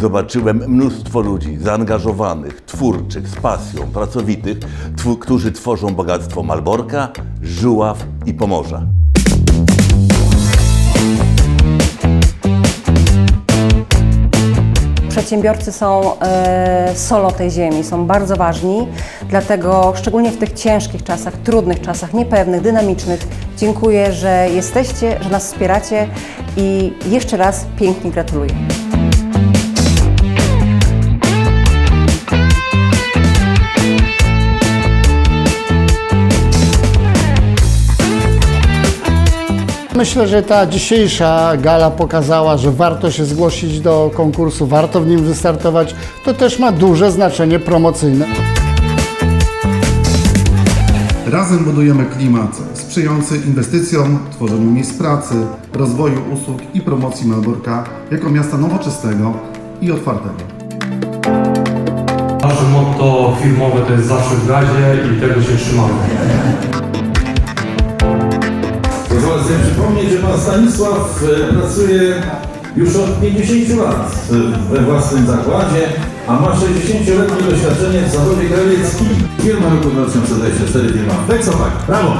zobaczyłem mnóstwo ludzi zaangażowanych, twórczych, z pasją, pracowitych, tw- którzy tworzą bogactwo Malborka, Żuław i Pomorza. Przedsiębiorcy są e, solą tej ziemi, są bardzo ważni, dlatego szczególnie w tych ciężkich czasach, trudnych czasach, niepewnych, dynamicznych, dziękuję, że jesteście, że nas wspieracie i jeszcze raz pięknie gratuluję. Myślę, że ta dzisiejsza gala pokazała, że warto się zgłosić do konkursu, warto w nim wystartować. To też ma duże znaczenie promocyjne. Razem budujemy klimat sprzyjający inwestycjom, tworzeniu miejsc pracy, rozwoju usług i promocji Malborka jako miasta nowoczesnego i otwartego. Nasze motto firmowe to jest zawsze w gazie i tego się trzymamy. Pan Stanisław e, pracuje już od 50 lat we własnym zakładzie, a ma 60-letnie doświadczenie w zawodzie krawieckim. Firma roku 2024, firma Flexopak. Brawo!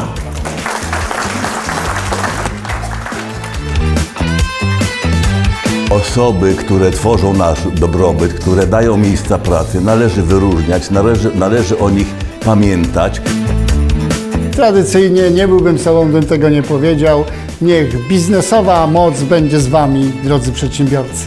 Osoby, które tworzą nasz dobrobyt, które dają miejsca pracy, należy wyróżniać, należy, należy o nich pamiętać. Tradycyjnie nie byłbym sobą, gdybym tego nie powiedział. Niech biznesowa moc będzie z Wami, drodzy przedsiębiorcy.